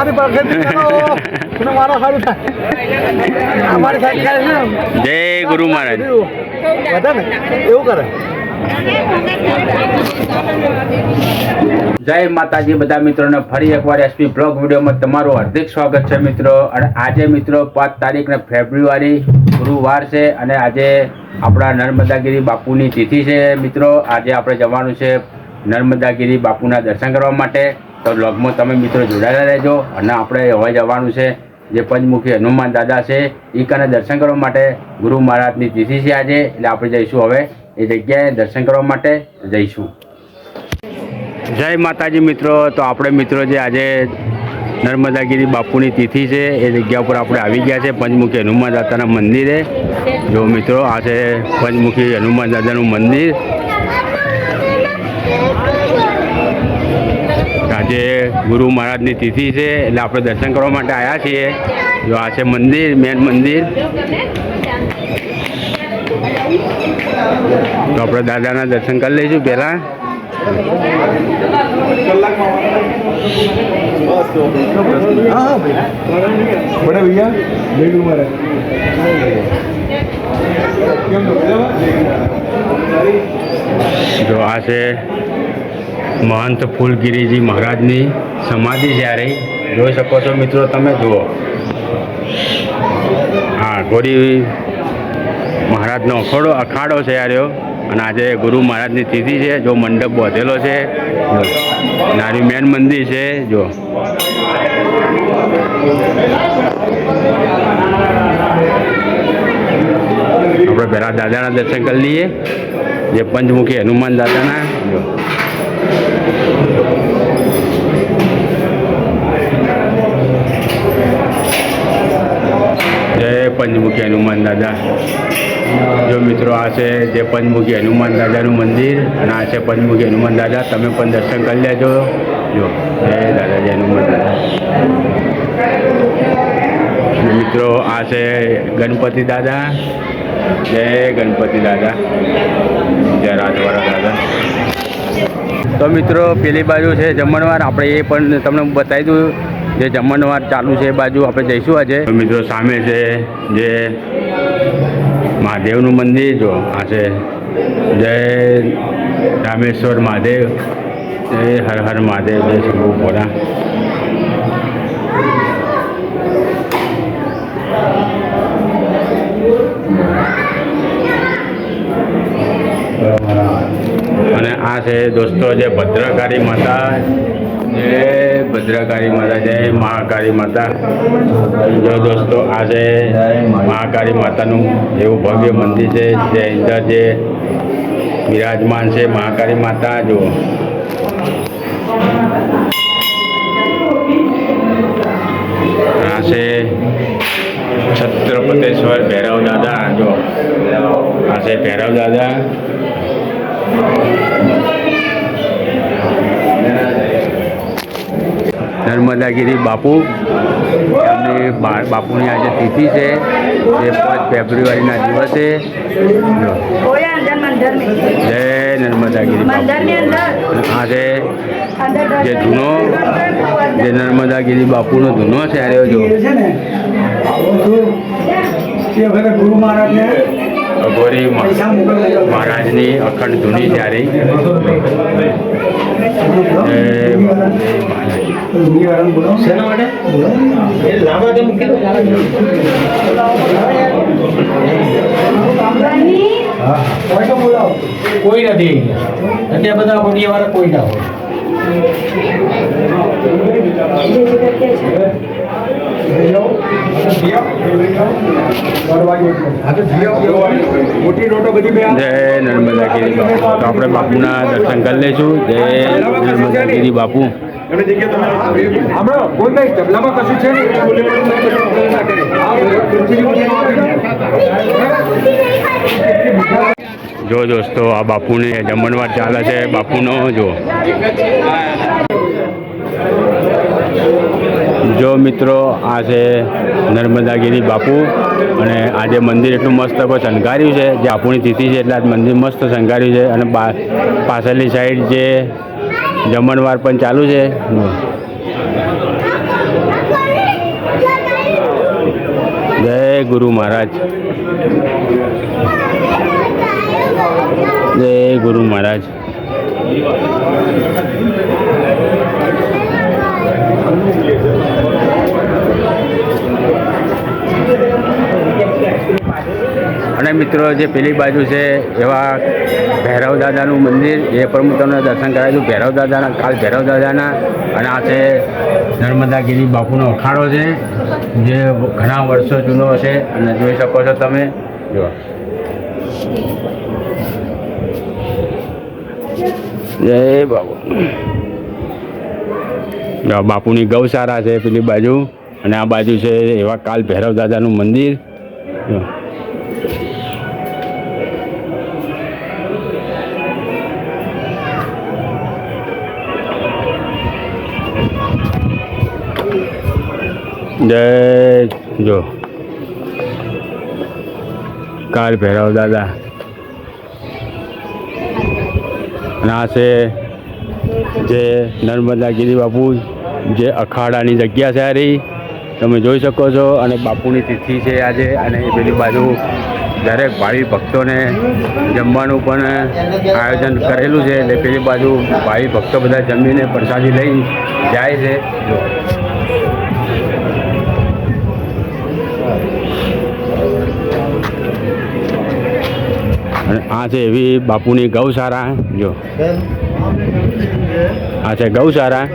મારી પાસે અને મારો સારું થાય. અમારી સાઈડ કરે જય ગુરુ મહારાજ. બધા ને? એવું કરે. જય માતાજી બધા મિત્રોને ફરી એકવાર એસપી બ્લોગ વિડીયોમાં તમારું હાર્દિક સ્વાગત છે મિત્રો. અને આજે મિત્રો પાંચ તારીખને ફેબ્રુઆરી ગુરુવાર છે અને આજે આપણા નર્મદાગીરી બાપુની તિથિ છે. મિત્રો આજે આપણે જવાનું છે નર્મદાગીરી બાપુના દર્શન કરવા માટે. તો બ્લોગમાં તમે મિત્રો જોડાયેલા રહેજો અને આપણે હવે જવાનું છે જે પંચમુખી હનુમાન દાદા છે એ કને દર્શન કરવા માટે. ગુરુ મહારાજની તિથિ છે આજે, એટલે આપણે જઈશું હવે એ જગ્યાએ દર્શન કરવા માટે જઈશું. જય માતાજી મિત્રો, તો આપણે મિત્રો જે આજે નર્મદાગીરી બાપુની તિથિ છે, એ જગ્યા ઉપર આપણે આવી ગયા છે પંચમુખી હનુમાન દાદાના મંદિરે. જો મિત્રો, આ છે પંચમુખી હનુમાન દાદાનું મંદિર. આજે ગુરુ મહારાજની તિથિ છે એટલે આપણે દર્શન કરવા માટે આવ્યા છીએ. જો આ છે મંદિર મેન મંદિર. તો આપણે દાદાના દર્શન કરી લઈશું પહેલાં. બડે ભૈયા? જો આ છે મહંત ફૂલગીરીજી મહારાજની સમાધિ આ જોઈ શકો છો મિત્રો, તમે જુઓ. હા, ગોરી મહારાજનો અખોડો અખાડો છે આ રહ્યો અને આજે ગુરુ મહારાજની તિથિ છે, જો મંડપ બાંધેલો છે. નારી મેન મંદિર છે, જો. આપણે પહેલાં દાદાના દર્શન કરી લઈએ. જે પંચમુખી હનુમાન દાદાના, જો જય પંચમુખી હનુમાન દાદા. જો મિત્રો આ છે જે પંચમુખી હનુમાન દાદાનું મંદિર અને આ છે પંચમુખી હનુમાન દાદા, તમે પણ દર્શન કરી લેજો. જો, જય દાદાજી હનુમાન દાદા. મિત્રો આ છે ગણપતિ દાદા. જય ગણપતિ દાદા. જય રાજવાડા દાદા. તો મિત્રો, પેલી બાજુ છે જમણવાર. આપણે એ પણ તમને બતાવી દઉં. જે જમણવાર ચાલુ છે એ બાજુ આપણે જઈશું આજે. મિત્રો સામે છે જે મહાદેવનું મંદિર, જો આ છે જય રામેશ્વર મહાદેવ, જય હર હર મહાદેવ, જય શંભુ ભોળા. અને આ છે દોસ્તો જે ભદ્રકાળી માતા જય ભદ્રકાળી માતા, જય મહાકાળી માતા. જો દોસ્તો, આજે મહાકાળી માતાનું એવું ભવ્ય મંદિર છે, જે અંદર જે વિરાજમાન છે મહાકાળી માતા જો આ છત્રપતેશ્વર ભૈરવ દાદા જો આ છે ભૈરવ દાદા. નર્મદાગીરી બાપુ. એમની બાપુની આજે તિથિ છે જે પાંચ ફેબ્રુઆરીના દિવસે. જય નર્મદાગીરી હા છે જે જૂનો જે નર્મદાગીરી બાપુનો જૂનો છે આવ્યો જો. અઘોરી મહારાજની અખંડ ધૂની ત્યારે જય મહારાજ શેના માટે? લાંબા તે મૂકી હા કોઈ તો બોલાવો કોઈ નથી. અત્યારે બધા મોટી વાળા કોઈ ના હોય. મોટી નોટો બધી બે જય નર્મદાગીરી બાપુ. તો આપણે બાપુના દર્શન કરી લઈશું. જય નર્મદાગીરી બાપુ. હમણાં કોઈ નહીં તબલામાં કશું છે જો દોસ્તો આ બાપુને જમણવાર ચાલે છે. બાપુનો જો. જો મિત્રો આ છે નર્મદાગીરી બાપુ અને આજે મંદિર એટલું મસ્ત શણગાર્યું છે. જે આપણી તિથિ છે એટલે આજ મંદિર મસ્ત શણગાર્યું છે. અને પાછળની સાઈડ જે જમણવાર પણ ચાલુ છે. જય ગુરુ મહારાજ. જય ગુરુ મહારાજ. અને મિત્રો, જે પેલી બાજુ છે, એવા ભૈરવ દાદાનું મંદિર, એ પણ તમને દર્શન કરાવ્યું ભૈરવ દાદાના, કાલ ભૈરવ દાદાના, અને આ છે નર્મદાગીરી બાપુનો અખાડો છે, જે ઘણા વર્ષો જૂનો છે, અને જોઈ શકો છો તમે. જો જય બાપુ. બાપુની ગૌશાળા છે પેલી બાજુ, અને આ બાજુ છે એવા કાલ ભૈરવ દાદાનું મંદિર. જય જો. કાલ ભૈરવ દાદા. ના છે જે નર્મદા ગીરી બાપુ જે અખાડાની જગ્યા છે રહી તમે જોઈ શકો છો અને બાપુની તિથિ છે આજે અને એ પેલી બાજુ દરેક ભાવિ ભક્તોને જમવાનું પણ આયોજન કરેલું છે. એટલે પેલી બાજુ ભાવિ ભક્તો બધા જમીને પ્રસાદી લઈ જાય છે. અને આ છે એવી બાપુની ગૌશાળા જો. આ છે ગૌશાળા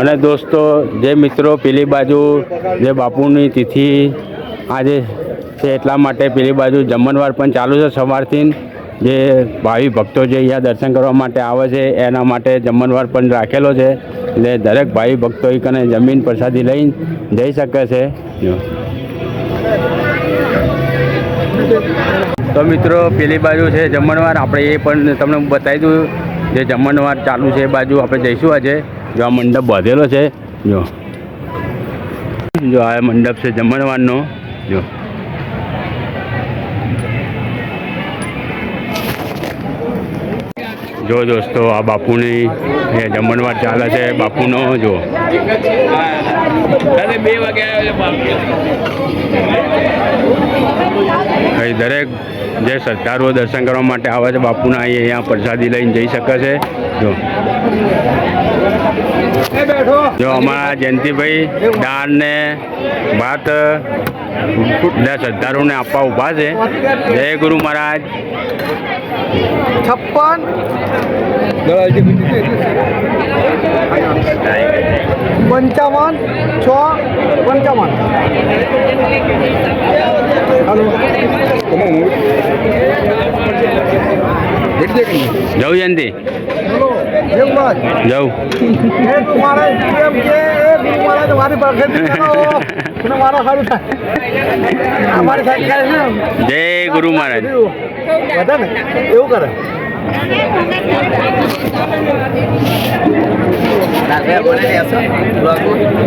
અને દોસ્તો, જે મિત્રો પેલી બાજુ જે બાપુની તિથિ આજે છે એટલા માટે પેલી બાજુ જમણવાર પણ ચાલુ છે સવારથી. જે ભાવિ ભક્તો જે અહીંયા દર્શન કરવા માટે આવે છે એના માટે જમણવાર પણ રાખેલો છે. એટલે દરેક ભાવિ ભક્તો એ કને જમીન પ્રસાદી લઈને જઈ શકે છે. તો મિત્રો પેલી બાજુ છે જમણવાર. આપણે એ પણ તમને બતાવી દઉં. જે જમણવાર ચાલુ છે એ બાજુ આપણે જઈશું આજે. જો આ મંડપ બાંધેલો છે. જો. જો આ મંડપ છે જમણવારનો. જો. જો દોસ્તો આ બાપુની એ જમણવાર ચાલે છે. બાપુનો જો. બે વાગે અહીં દરેક જે શ્રદ્ધાળુઓ દર્શન કરવા માટે આવે છે બાપુના અહીં અહીંયા પ્રસાદી લઈને જઈ શકે છે. જો. જો અમારા જયંતિભાઈ દાન ને ભાત બધા શ્રદ્ધાળુઓને આપવા ઊભા છે. જય ગુરુ મહારાજ. છપ્પન. પંચાવન. છ. પંચાવન. જવું જયંતિ. જવું જય ગુરુ મહારાજ. એવું કરે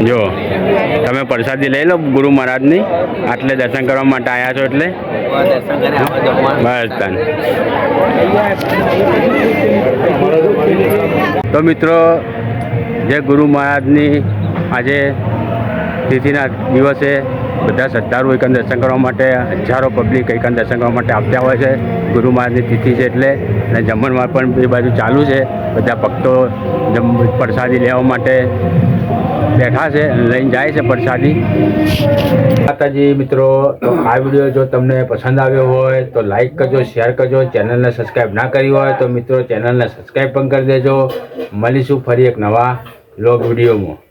જો, તમે પ્રસાદી લઈ લો ગુરુ મહારાજની. આટલે દર્શન કરવા માટે આવ્યા છો એટલે? બસ તન. તો મિત્રો જે ગુરુ મહારાજની. આજે તિથિના દિવસે બધા શ્રદ્ધાળુ એકંદ દર્શન કરવા માટે, હજારો પબ્લિક એકંદ દર્શન કરવા માટે આવતા હોય છે. ગુરુ મહારાજની તિથિ છે એટલે, અને જમણવાર પણ એ બાજુ ચાલુ છે. બધા ભક્તો જમ, પ્રસાદી લેવા માટે બેઠા છે લઈને જાય છે પ્રસાદી. માતાજી, મિત્રો, તો આ વીડિયો જો તમને પસંદ આવ્યો હોય તો લાઈક કરજો શેર કરજો. ચેનલને સબસ્ક્રાઈબ ના કરી હોય તો મિત્રો ચેનલને સબસ્ક્રાઈબ પણ કરી દેજો. મળીશું ફરી એક નવા લોગ વિડીયોમાં.